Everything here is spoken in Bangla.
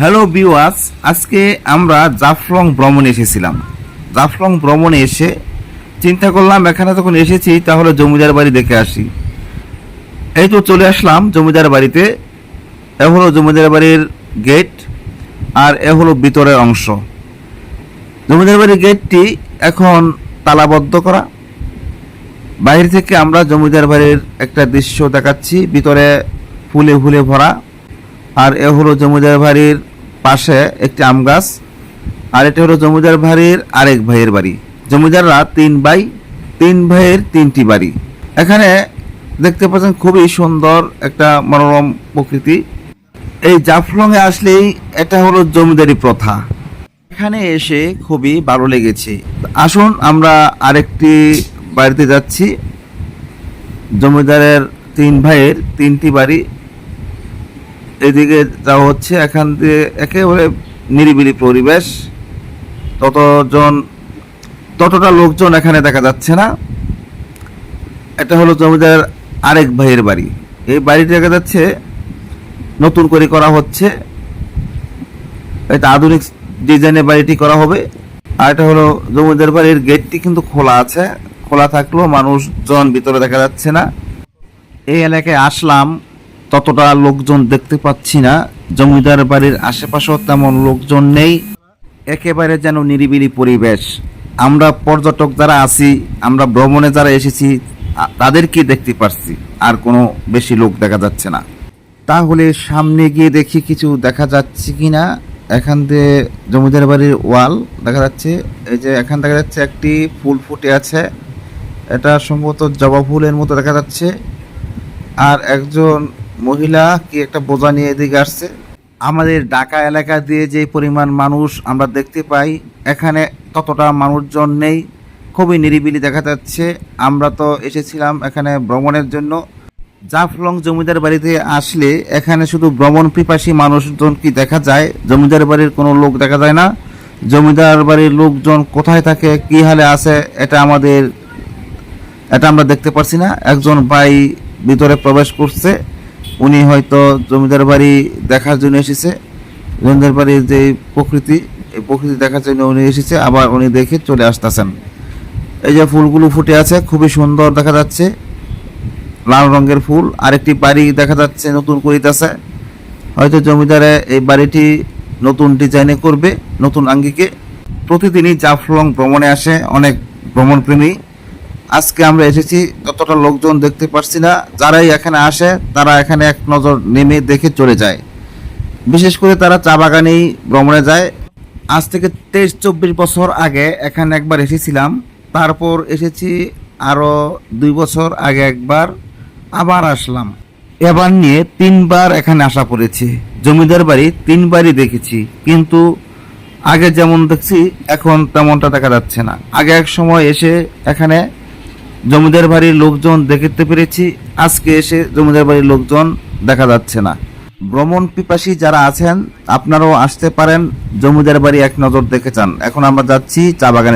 হ্যালো বিওয়াস আজকে আমরা জাফলং ভ্রমণে এসেছিলাম। জাফলং ভ্রমণে এসে চিন্তা করলাম, এখানে যখন এসেছি, তাহলে জমিদার বাড়ি দেখে আসি। এই তো চলে আসলাম জমিদার বাড়িতে। এ হলো জমিদার বাড়ির গেট আর এ হলো ভিতরের অংশ। জমিদার বাড়ির গেটটি এখন তালাবদ্ধ করা। বাইরে থেকে আমরা জমিদার বাড়ির একটা দৃশ্য দেখাচ্ছি। ভিতরে ফুলে ফুলে ভরা। আর এ হলো জমিদার বাড়ির পাশে একটি আম গাছ, আর এটা হলো জমিদার বাড়ির আরেক ভাইয়ের বাড়ি। জমিদাররা তিন ভাই, তিন ভাইয়ের তিনটি বাড়ি। এখানে দেখতে পাচ্ছেন খুবই সুন্দর একটা মনোরম প্রকৃতি। এই জাফলংয়ে আসলেই এটা হলো জমিদারি প্রথা। এখানে এসে খুবই ভালো লেগেছে। আসুন আমরা আরেকটি বাড়িতে যাচ্ছি। জমিদারের তিন ভাইয়ের তিনটি বাড়ি এদিকে যাওয়া হচ্ছে, এখান দিয়ে একেবারে নিরিবিলি পরিবেশ। ততজন, ততটা লোকজন এখানে দেখা যাচ্ছে না। এটা হলো জমিদার আরেক ভাইয়ের বাড়ি। এই বাড়িটি দেখা যাচ্ছে, নতুন করে করা হচ্ছে। এটা আধুনিক ডিজাইনের বাড়িটি করা হবে। আর এটা হলো জমিদার বাড়ির গেটটি কিন্তু খোলা আছে। খোলা থাকলেও মানুষজন ভিতরে দেখা যাচ্ছে না। এই এলাকায় আসলাম। ততটা লোকজন দেখতে পাচ্ছি না। জমিদার বাড়ির আশেপাশেও তেমন লোকজন নেই। একেবারে যেন নিরিবিলি পরিবেশ। আমরা পর্যটক যারা আছি, আমরা ভ্রমণে যারা এসেছি তাদেরকে দেখতে পারছি? আর কোনো বেশি লোক দেখা যাচ্ছে না। তাহলে সামনে গিয়ে দেখি কিছু দেখা যাচ্ছে কি না এখান দিয়ে জমিদার বাড়ির ওয়াল দেখা যাচ্ছে। এই যে এখান দেখা যাচ্ছে একটি ফুল ফুটে আছে। এটা সম্ভবত জবা ফুলের মতো দেখা যাচ্ছে। আর একজন মহিলা কি একটা বোঝা নিয়ে এদিকে আসছে? আমাদের ঢাকা এলাকা দিয়ে যে পরিমাণ মানুষ আমরা দেখতে পাই, এখানে ততটা মানুষজন নেই। খুবই নিরিবিলি দেখা যাচ্ছে। আমরা তো এসেছিলাম এখানে ভ্রমণের জন্য। জাফলং জমিদার বাড়িতে আসলে এখানে শুধু ভ্রমণ পিপাসী মানুষজন কি দেখা যায়? জমিদার বাড়ির কোনো লোক দেখা যায় না। জমিদার বাড়ির লোকজন কোথায় থাকে, কি হালে আছে, এটা আমাদের এটা আমরা দেখতে পারছি না। একজন ভাই ভিতরে প্রবেশ করছে। উনি হয়তো জমিদার বাড়ি দেখার জন্য এসেছে। জমিদার বাড়ির যে প্রকৃতি, এই প্রকৃতি দেখার জন্য উনি এসেছে, আবার উনি দেখে চলে আসতেছেন। এই যে ফুলগুলো ফুটে আছে, খুবই সুন্দর দেখা যাচ্ছে। লাল রঙের ফুল, আরেকটি বাড়ি দেখা যাচ্ছে, নতুন করিতেছে। হয়তো জমিদারে এই বাড়িটি নতুন ডিজাইনে করবে, নতুন আঙ্গিকে। প্রতিদিনই জাফলং ভ্রমণে আসে অনেক ভ্রমণপ্রেমী। আজকে আমরা এসেছি ততটা লোকজন দেখতে পারছি না, যারাই এখানে আসে, তারা এখানে এক নজর নেমে দেখে চলে যায়। বিশেষ করে তারা চা বাগানেই ভ্রমণে যায়। আজ থেকে তেইশ চব্বিশ বছর আগে এখানে একবার এসেছিলাম। তারপর এসেছি আরও দুই বছর আগে একবার আবার আসলাম। এবার নিয়ে তিনবার এখানে আসা পড়েছে। জমিদার বাড়ি তিনবারই দেখেছি। কিন্তু আগে যেমন দেখছি, এখন তেমনটা দেখা যাচ্ছে না। আগে এক সময় এসে এখানে জমিদার বাড়ির লোকজন দেখতে পেরেছি, আজকে এসে জমিদার বাড়ির লোকজন দেখা যাচ্ছে না। ভ্রমণ পিপাসী যারা আছেন, আপনারাও আসতে পারেন, জমিদার বাড়ি এক নজর দেখে চান এখন আমরা যাচ্ছি চা বাগানে।